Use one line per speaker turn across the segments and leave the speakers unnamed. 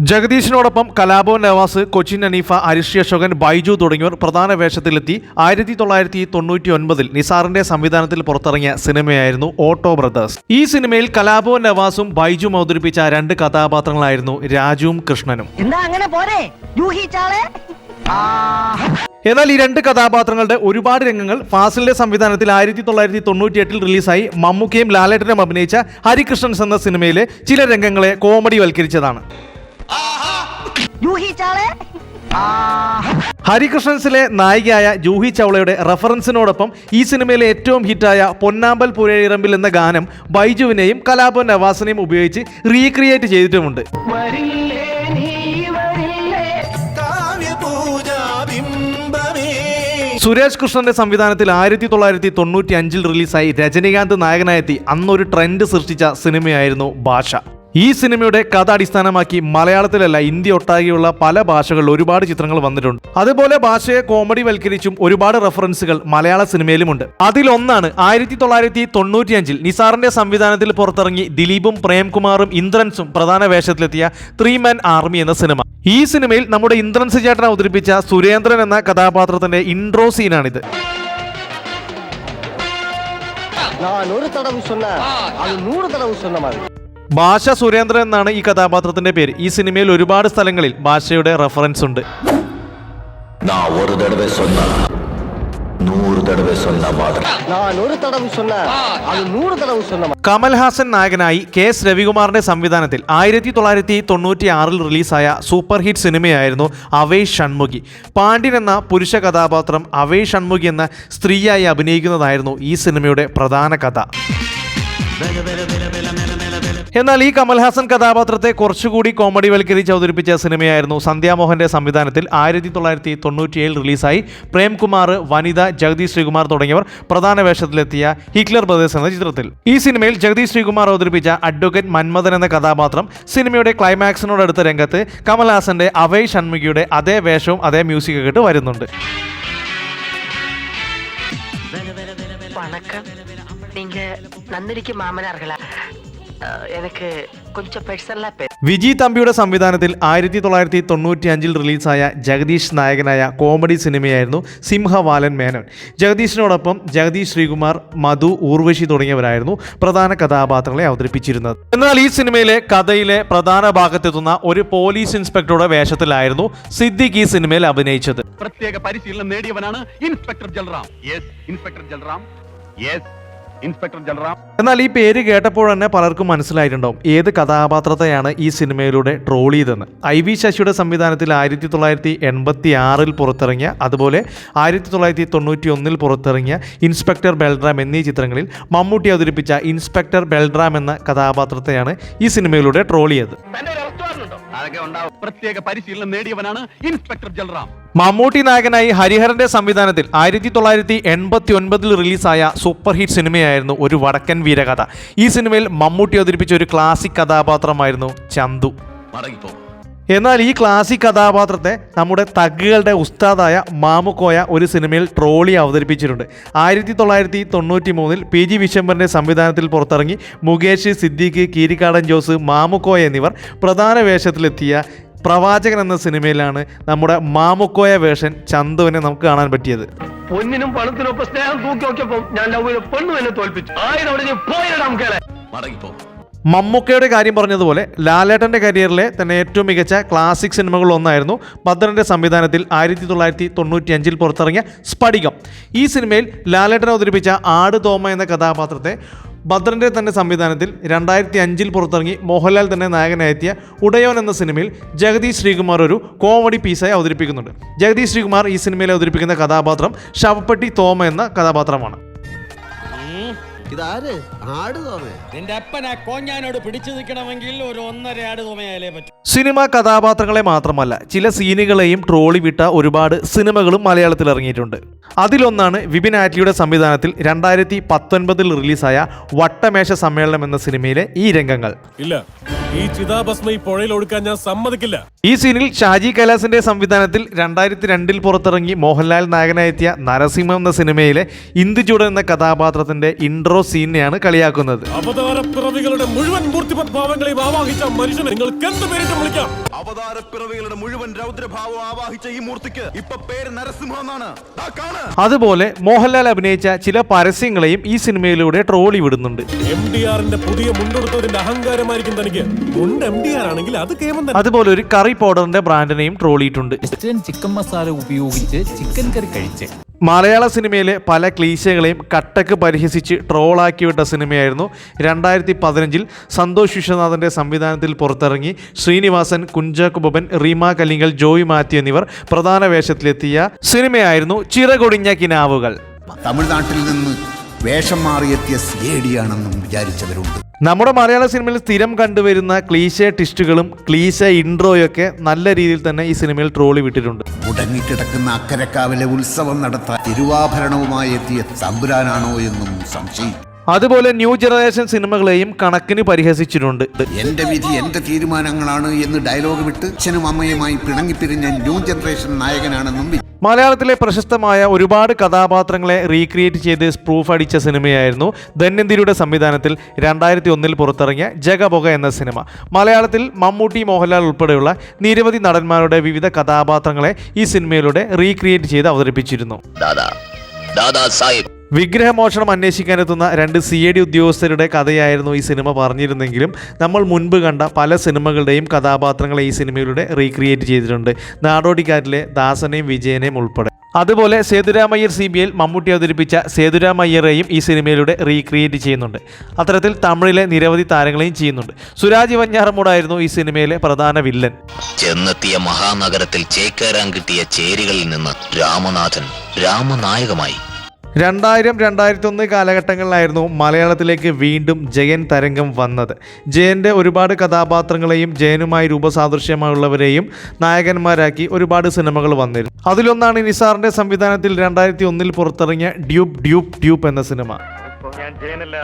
ജഗദീഷിനോടൊപ്പം കലാഭവൻ നവാസ് കൊച്ചിൻ അനീഫ അരിഷി അശോകൻ ബൈജു തുടങ്ങിയവർ പ്രധാന വേഷത്തിലെത്തി. ആയിരത്തി തൊള്ളായിരത്തി തൊണ്ണൂറ്റി ഒൻപതിൽ നിസാറിന്റെ സംവിധാനത്തിൽ പുറത്തിറങ്ങിയ സിനിമയായിരുന്നു ഓട്ടോ ബ്രദേഴ്സ്. ഈ സിനിമയിൽ കലാഭവൻ നവാസും ബൈജും അവതരിപ്പിച്ച രണ്ട് കഥാപാത്രങ്ങളായിരുന്നു രാജുവും കൃഷ്ണനും.
എന്താ അങ്ങനെ പോരെ?
എന്നാൽ ഈ രണ്ട് കഥാപാത്രങ്ങളുടെ ഒരുപാട് രംഗങ്ങൾ ഫാസിലിന്റെ സംവിധാനത്തിൽ ആയിരത്തി തൊള്ളായിരത്തി തൊണ്ണൂറ്റി എട്ടിൽ റിലീസായി. മമ്മൂക്കയും ലാലേട്ടനും അഭിനയിച്ച ഹരികൃഷ്ണൻസ് എന്ന സിനിമയിലെ ചില രംഗങ്ങളെ കോമഡി വൽക്കരിച്ചതാണ്. ഹരികൃഷ്ണൻസിലെ നായികയായ ജൂഹി ചൗളയുടെ റഫറൻസിനോടൊപ്പം ഈ സിനിമയിലെ ഏറ്റവും ഹിറ്റായ പൊന്നാമ്പൽ പുഴയിറമ്പിൽ എന്ന ഗാനം ബൈജുവിനെയും കലാപൻ നവാസിനെയും ഉപയോഗിച്ച് റീക്രിയേറ്റ് ചെയ്തിട്ടുമുണ്ട്. സുരേഷ് കൃഷ്ണന്റെ സംവിധാനത്തിൽ ആയിരത്തി തൊള്ളായിരത്തി തൊണ്ണൂറ്റി അഞ്ചിൽ റിലീസായി രജനീകാന്ത് നായകനായെത്തി. അന്നൊരു ട്രെൻഡ് സൃഷ്ടിച്ച സിനിമയായിരുന്നു ഭാഷ. ഈ സിനിമയുടെ കഥ അടിസ്ഥാനമാക്കി മലയാളത്തിലല്ല ഇന്ത്യ ഒട്ടാകെയുള്ള പല ഭാഷകളിൽ ഒരുപാട് ചിത്രങ്ങൾ വന്നിട്ടുണ്ട് അതുപോലെ ഭാഷയെ കോമഡി വൽക്കരിച്ചും ഒരുപാട് റെഫറൻസുകൾ മലയാള സിനിമയിലുമുണ്ട് അതിലൊന്നാണ് ആയിരത്തി തൊള്ളായിരത്തി തൊണ്ണൂറ്റി അഞ്ചിൽ നിസാറിന്റെ സംവിധാനത്തിൽ പുറത്തിറങ്ങി ദിലീപും പ്രേംകുമാറും ഇന്ദ്രൻസും പ്രധാന വേഷത്തിലെത്തിയ ത്രീ മാൻ ആർമി എന്ന സിനിമ ഈ സിനിമയിൽ നമ്മുടെ ഇന്ദ്രൻസ് ചേട്ടൻ അവതരിപ്പിച്ച സുരേന്ദ്രൻ എന്ന കഥാപാത്രത്തിന്റെ ഇൻട്രോ സീനാണിത്
நான் ஒரு தடவை சொன்ன அது நூறு தடவை சொன்ன மாதிரி
ഭാഷ സുരേന്ദ്രൻ എന്നാണ് ഈ കഥാപാത്രത്തിന്റെ പേര്. ഈ സിനിമയിൽ ഒരുപാട് സ്ഥലങ്ങളിൽ ഭാഷയുടെ റെഫറൻസ് ഉണ്ട്.
കമൽ
ഹാസൻ നായകനായി കെ എസ് രവികുമാറിന്റെ സംവിധാനത്തിൽ ആയിരത്തി തൊള്ളായിരത്തി തൊണ്ണൂറ്റി ആറിൽ റിലീസായ സൂപ്പർ ഹിറ്റ് സിനിമയായിരുന്നു അവേ ഷൺമുഖി. പാണ്ഡ്യൻ എന്ന പുരുഷ കഥാപാത്രം അവേ ഷൺമുഖി എന്ന സ്ത്രീയായി അഭിനയിക്കുന്നതായിരുന്നു ഈ സിനിമയുടെ പ്രധാന കഥ. എന്നാൽ ഈ കമൽഹാസൻ കഥാപാത്രത്തെ കുറച്ചുകൂടി കോമഡി വൽക്കരിച്ച് അവതരിപ്പിച്ച സിനിമയായിരുന്നു സന്ധ്യാമോഹന്റെ സംവിധാനത്തിൽ ആയിരത്തി തൊള്ളായിരത്തി തൊണ്ണൂറ്റിയേഴിൽ റിലീസായി പ്രേംകുമാർ വനിത ജഗദീഷ് ശ്രീകുമാർ തുടങ്ങിയവർ പ്രധാന വേഷത്തിലെത്തിയ ഹിറ്റ്ലർ ബ്രദേഴ്സ് എന്ന ചിത്രത്തിൽ. ഈ സിനിമയിൽ ജഗദീഷ് ശ്രീകുമാർ അവതരിപ്പിച്ച അഡ്വക്കേറ്റ് മന്മഥൻ എന്ന കഥാപാത്രം സിനിമയുടെ ക്ലൈമാക്സിനോടടുത്ത രംഗത്ത് കമൽഹാസന്റെ അവൈ ഷൺമുഖിയുടെ അതേ വേഷവും അതേ മ്യൂസിക് കേട്ട് വരുന്നുണ്ട്.
നിങ്ങൾ നന്നിരിക്കും മാമനാർകളാ എനിക്ക് കൊഞ്ചം പേഴ്സണലാ
വിജി തമ്പിയുടെ സംവിധാനത്തിൽ ആയിരത്തി തൊള്ളായിരത്തി തൊണ്ണൂറ്റി അഞ്ചിൽ റിലീസായ ജഗദീഷ് നായകനായ കോമഡി സിനിമയായിരുന്നു സിംഹവാലൻ മേനോൻ. ജഗദീഷിനോടൊപ്പം ജഗദീഷ് ശ്രീകുമാർ മധു ഊർവശി തുടങ്ങിയവരായിരുന്നു പ്രധാന കഥാപാത്രങ്ങളെ അവതരിപ്പിച്ചിരുന്നത്. എന്നാൽ ഈ സിനിമയിലെ കഥയിലെ പ്രധാന ഭാഗത്തെത്തുന്ന ഒരു പോലീസ് ഇൻസ്പെക്ടറുടെ വേഷത്തിലായിരുന്നു സിദ്ദിഖ് ഈ സിനിമയിൽ അഭിനയിച്ചത്.
പ്രത്യേക പരിശീലനം നേടിയവനാണ് inspector Jalram. Inspector Jalram. Yes inspector general
എന്നാൽ ഈ പേര് കേട്ടപ്പോൾ തന്നെ പലർക്കും മനസ്സിലായിട്ടുണ്ടാവും. ഏത് കഥാപാത്രത്തെയാണ് ഈ സിനിമയിലൂടെ ട്രോൾ ചെയ്തതെന്ന്. ഐ വി ശശിയുടെ സംവിധാനത്തിൽ ആയിരത്തി തൊള്ളായിരത്തി എൺപത്തി ആറിൽ പുറത്തിറങ്ങിയ അതുപോലെ ആയിരത്തി തൊള്ളായിരത്തി തൊണ്ണൂറ്റി ഒന്നിൽ പുറത്തിറങ്ങിയ ഇൻസ്പെക്ടർ ബെൽറാം എന്നീ ചിത്രങ്ങളിൽ മമ്മൂട്ടി അവതരിപ്പിച്ച ഇൻസ്പെക്ടർ ബെൽറാം എന്ന കഥാപാത്രത്തെയാണ് ഈ സിനിമയിലൂടെ ട്രോൾ ചെയ്തത്.
അതൊക്കെ പ്രത്യേക പരിശീലനം നേടിയവനാണ് ഇൻസ്പെക്ടർ ജൽറാം.
മമ്മൂട്ടി നായകനായി ഹരിഹരന്റെ സംവിധാനത്തിൽ ആയിരത്തി തൊള്ളായിരത്തി എൺപത്തി ഒൻപതിൽ റിലീസായ സൂപ്പർ ഹിറ്റ് സിനിമയായിരുന്നു ഒരു വടക്കൻ വീരകഥ. ഈ സിനിമയിൽ മമ്മൂട്ടി അവതരിപ്പിച്ച ഒരു ക്ലാസിക് കഥാപാത്രമായിരുന്നു ചന്തു.
മടങ്ങിപ്പോ
എന്നാൽ ഈ ക്ലാസിക് കഥാപാത്രത്തെ നമ്മുടെ തഗ്ഗുകളുടെ ഉസ്താദായ മാമുക്കോയ ഒരു സിനിമയിൽ ട്രോളി അവതരിപ്പിച്ചിട്ടുണ്ട്. ആയിരത്തി തൊള്ളായിരത്തി തൊണ്ണൂറ്റി മൂന്നിൽ പി ജി വിശംബറിന്റെ സംവിധാനത്തിൽ പുറത്തിറങ്ങി മുകേഷ് സിദ്ദീഖ് കീരിക്കാടൻ ജോസ് മാമുക്കോയ എന്നിവർ പ്രധാന വേഷത്തിലെത്തിയ പ്രവാചകൻ എന്ന സിനിമയിലാണ് നമ്മുടെ മാമുക്കോയ വേഷൻ ചന്തുവിനെ നമുക്ക് കാണാൻ പറ്റിയത്.
പൊന്നിനും പണത്തിനും സ്നേഹം തൂക്കി നോക്കിയപ്പോ ഞാൻ പെണ്ണു എന്നെ തോൽപ്പിച്ചു. ആയിരം
പോയിരടാം
മമ്മൂക്കയുടെ കാര്യം പറഞ്ഞതുപോലെ ലാലേട്ടന്റെ കരിയറിലെ തന്നെ ഏറ്റവും മികച്ച ക്ലാസിക് സിനിമകളിൽ ഒന്നായിരുന്നു ഭദ്രന്റെ സംവിധാനത്തിൽ ആയിരത്തി തൊള്ളായിരത്തി തൊണ്ണൂറ്റി അഞ്ചിൽ പുറത്തിറങ്ങിയ സ്ഫടികം. ഈ സിനിമയിൽ ലാലേട്ടൻ അവതരിപ്പിച്ച ആട് തോമ എന്ന കഥാപാത്രത്തെ ഭദ്രന്റെ തന്നെ സംവിധാനത്തിൽ രണ്ടായിരത്തി അഞ്ചിൽ പുറത്തിറങ്ങി മോഹൻലാൽ തന്നെ നായകനായെത്തിയ ഉടയോൻ എന്ന സിനിമയിൽ ജഗദീഷ് ശ്രീകുമാർ ഒരു കോമഡി പീസായി അവതരിപ്പിക്കുന്നുണ്ട്. ജഗദീഷ് ശ്രീകുമാർ ഈ സിനിമയിൽ അവതരിപ്പിക്കുന്ന കഥാപാത്രം ശവപ്പെട്ടി തോമ എന്ന കഥാപാത്രമാണ്.
ഇതാര്? ആട് തോമേ.
നിന്റെ അപ്പൻ ആ കോഞ്ഞാനോട് പിടിച്ചു നിൽക്കണമെങ്കിൽ ഒരു ഒന്നര ആട് തോമയാലേ പറ്റൂ.
സിനിമ കഥാപാത്രങ്ങളെ മാത്രമല്ല ചില സീനുകളെയും ട്രോളി വിട്ട ഒരുപാട് സിനിമകളും മലയാളത്തിൽ ഇറങ്ങിയിട്ടുണ്ട് അതിലൊന്നാണ് വിപിൻ ആറ്റ്ലിയുടെ സംവിധാനത്തിൽ രണ്ടായിരത്തി പത്തൊൻപതിൽ റിലീസായ വട്ടമേശ സമ്മേളനം എന്ന സിനിമയിലെ ഈ രംഗങ്ങൾ.
ഇല്ല. ഈ ചിതാഭസ്മ ഈ പുഴയിൽ ഒഴുക്കാൻ ഞാൻ സമ്മതിക്കില്ല.
ഈ സീനിൽ ഷാജി കൈലാസിന്റെ സംവിധാനത്തിൽ രണ്ടായിരത്തി രണ്ടിൽ പുറത്തിറങ്ങി മോഹൻലാൽ നായകനായെത്തിയ നരസിംഹം എന്ന സിനിമയിലെ ഇന്ദുചൂടൻ എന്ന കഥാപാത്രത്തിന്റെ ഇൻട്രോ സീനെയാണ് സീനിനെയാണ് കളിയാക്കുന്നത്.
അവതാരപ്പിറവികളുടെ മുഴുവൻ മൂർത്തിമത് ഭാവങ്ങളെയും ആവാഹിച്ച മനുഷ്യനെ നിങ്ങൾക്ക് എന്ത് പേരിട്ട് വിളിക്കാം?
അവതാരപ്പിറവികളുടെ മുഴുവൻ രൗദ്രഭാവം ആവാഹിച്ച ഈ മൂർത്തിക്ക് ഇപ്പൊ പേര് നരസിംഹം എന്നാണ്.
അതുപോലെ മോഹൻലാൽ അഭിനയിച്ച ചില പരസ്യങ്ങളെയും ഈ സിനിമയിലൂടെ ട്രോളി വിടുന്നുണ്ട്.
പുതിയ അഹങ്കാരമായിരിക്കും തനിക്ക്. ആണെങ്കിൽ അത് കേമൻ
അതുപോലെ ഒരു കറി പൗഡറിന്റെ ബ്രാൻഡിനെയും ട്രോളിയിട്ടുണ്ട്.
ചിക്കൻ മസാല ഉപയോഗിച്ച് ചിക്കൻ കറി കഴിച്ച്.
മലയാള സിനിമയിലെ പല ക്ലീശകളെയും കട്ടക്ക് പരിഹസിച്ച് ട്രോളാക്കി വിട്ട സിനിമയായിരുന്നു രണ്ടായിരത്തി പതിനഞ്ചിൽ സന്തോഷ് വിശ്വനാഥന്റെ സംവിധാനത്തിൽ പുറത്തിറങ്ങി ശ്രീനിവാസൻ കുഞ്ചാക്കു ബബൻ റീമ കലിംഗൽ ജോയി മാത്യു എന്നിവർ പ്രധാന വേഷത്തിലെത്തിയ സിനിമയായിരുന്നു ചിറകൊടിഞ്ഞ കിനാവുകൾ.
തമിഴ്നാട്ടിൽ നിന്ന് വേഷം മാറിയെത്തിയ സിയേഡിയാണെന്നും വിചാരിച്ചവരുണ്ട്.
നമ്മുടെ മലയാള സിനിമയിൽ സ്ഥിരം കണ്ടുവരുന്ന ക്ലീശ ടിസ്റ്റുകളും ക്ലീശ ഇൻട്രോയൊക്കെ നല്ല രീതിയിൽ തന്നെ ഈ സിനിമയിൽ ട്രോളി വിട്ടിട്ടുണ്ട്.
മുടങ്ങിക്കിടക്കുന്ന അക്കരക്കാവിലെ ഉത്സവം നടത്താൻ തിരുവാഭരണവുമായി എത്തിയ തമ്പുരാനാണോ എന്നും സംശയം
അതുപോലെ ന്യൂ ജനറേഷൻ സിനിമകളെയും കണക്കിന് പരിഹസിച്ചിട്ടുണ്ട്.
എന്റെ വിധി എന്റെ തീരുമാനങ്ങളാണ് എന്ന് ഡയലോഗ് വിട്ട് അച്ഛനും അമ്മയുമായി പിണങ്ങിപ്പിരിഞ്ഞ ന്യൂ ജനറേഷൻ നായകനാണെന്നും
മലയാളത്തിലെ പ്രശസ്തമായ ഒരുപാട് കഥാപാത്രങ്ങളെ റീക്രിയേറ്റ് ചെയ്ത് സ്പ്രൂഫ് അടിച്ച സിനിമയായിരുന്നു ധന്യന്തിരിയുടെ സംവിധാനത്തിൽ രണ്ടായിരത്തി ഒന്നിൽ പുറത്തിറങ്ങിയ ജഗബൊഗ എന്ന സിനിമ. മലയാളത്തിൽ മമ്മൂട്ടി മോഹൻലാൽ ഉൾപ്പെടെയുള്ള നിരവധി നടന്മാരുടെ വിവിധ കഥാപാത്രങ്ങളെ ഈ സിനിമയിലൂടെ റീക്രിയേറ്റ് ചെയ്ത് അവതരിപ്പിച്ചിരുന്നു.
ദാദാ ദാദാ സാഹിബ്.
വിഗ്രഹമോഷണം അന്വേഷിക്കാനെത്തുന്ന രണ്ട് സി എ ഡി ഉദ്യോഗസ്ഥരുടെ കഥയായിരുന്നു ഈ സിനിമ പറഞ്ഞിരുന്നെങ്കിലും നമ്മൾ മുൻപ് കണ്ട പല സിനിമകളുടെയും കഥാപാത്രങ്ങളെ ഈ സിനിമയിലൂടെ റീക്രിയേറ്റ് ചെയ്തിട്ടുണ്ട്. നാടോടിക്കാരിലെ ദാസനെയും വിജയനെയും ഉൾപ്പെടെ. അതുപോലെ സേതുരാമയ്യർ സി ബി ഐയിൽ മമ്മൂട്ടി അവതരിപ്പിച്ച സേതുരാമയ്യറേയും ഈ സിനിമയിലൂടെ റീക്രിയേറ്റ് ചെയ്യുന്നുണ്ട്. അത്തരത്തിൽ തമിഴിലെ നിരവധി താരങ്ങളെയും ചെയ്യുന്നുണ്ട്. സുരാജ് വഞ്ഞാറമൂടായിരുന്നു ഈ സിനിമയിലെ പ്രധാന വില്ലൻ.
ചെന്നെത്തിയ മഹാനഗരത്തിൽ ചേക്കേറാൻ കിട്ടിയ ചേരികളിൽ നിന്ന് രാമനാഥൻ രാമനായകമായി
രണ്ടായിരം രണ്ടായിരത്തി ഒന്ന് കാലഘട്ടങ്ങളിലായിരുന്നു മലയാളത്തിലേക്ക് വീണ്ടും ജയൻ തരംഗം വന്നത്. ജയന്റെ ഒരുപാട് കഥാപാത്രങ്ങളെയും ജയനുമായി രൂപസാദൃശ്യമുള്ളവരെയും നായകന്മാരാക്കി ഒരുപാട് സിനിമകൾ വന്നിരുന്നു. അതിലൊന്നാണ് നിസാറിന്റെ സംവിധാനത്തിൽ രണ്ടായിരത്തി ഒന്നിൽ പുറത്തിറങ്ങിയ ഡ്യൂപ് ഡ്യൂപ് ഡ്യൂപ്പ് എന്ന സിനിമ.
ഞാൻ ജയനല്ല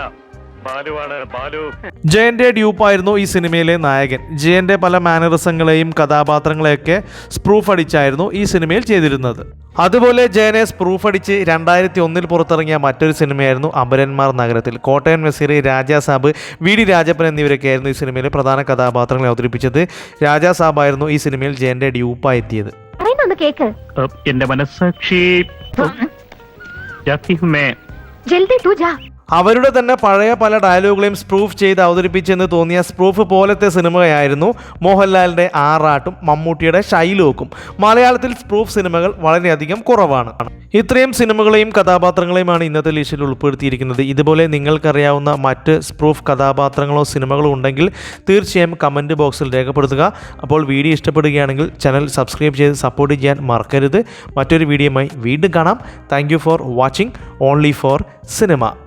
ജയന്റെ ഡ്യൂപ്പായിരുന്നു ഈ സിനിമയിലെ നായകൻ. ജയന്റെ പല മാനറിസങ്ങളെയും കഥാപാത്രങ്ങളെയൊക്കെ സ്പ്രൂഫ് അടിച്ചായിരുന്നു ഈ സിനിമയിൽ ചെയ്തിരുന്നത്. അതുപോലെ ജയനെ സ്പ്രൂഫ് അടിച്ച് രണ്ടായിരത്തി ഒന്നിൽ പുറത്തിറങ്ങിയ മറ്റൊരു സിനിമയായിരുന്നു അമരന്മാർ നഗരത്തിൽ. കോട്ടയം നസീർ രാജാസാബ് വി ഡി രാജപ്പൻ എന്നിവരൊക്കെയായിരുന്നു ഈ സിനിമയിലെ പ്രധാന കഥാപാത്രങ്ങളെ അവതരിപ്പിച്ചത്. രാജാ സാബായിരുന്നു ഈ സിനിമയിൽ ജയന്റെ ഡ്യൂപ്പായി എത്തിയത്.
എന്റെ മനസ്സാക്ഷി.
ജൽദി തൂ ജാ.
അവരുടെ തന്നെ പഴയ പല ഡയലോഗുകളെയും സ്പ്രൂഫ് ചെയ്ത് അവതരിപ്പിച്ചെന്ന് തോന്നിയ സ്പ്രൂഫ് പോലത്തെ സിനിമയായിരുന്നു മോഹൻലാലിന്റെ ആറാട്ടും മമ്മൂട്ടിയുടെ ഷൈലോക്കും മലയാളത്തിൽ സ്പ്രൂഫ് സിനിമകൾ വളരെയധികം കുറവാണ്. ഇത്രയും സിനിമകളെയും കഥാപാത്രങ്ങളെയുമാണ് ഇന്നത്തെ ലിസ്റ്റിൽ ഉൾപ്പെടുത്തിയിരിക്കുന്നത്. ഇതുപോലെ നിങ്ങൾക്കറിയാവുന്ന മറ്റ് സ്പ്രൂഫ് കഥാപാത്രങ്ങളോ സിനിമകളോ ഉണ്ടെങ്കിൽ തീർച്ചയായും കമന്റ് ബോക്സിൽ രേഖപ്പെടുത്തുക. അപ്പോൾ വീഡിയോ ഇഷ്ടപ്പെടുകയാണെങ്കിൽ ചാനൽ സബ്സ്ക്രൈബ് ചെയ്ത് സപ്പോർട്ട് ചെയ്യാൻ മറക്കരുത്. മറ്റൊരു വീഡിയോയുമായി വീണ്ടും കാണാം. Thank for watching only for cinema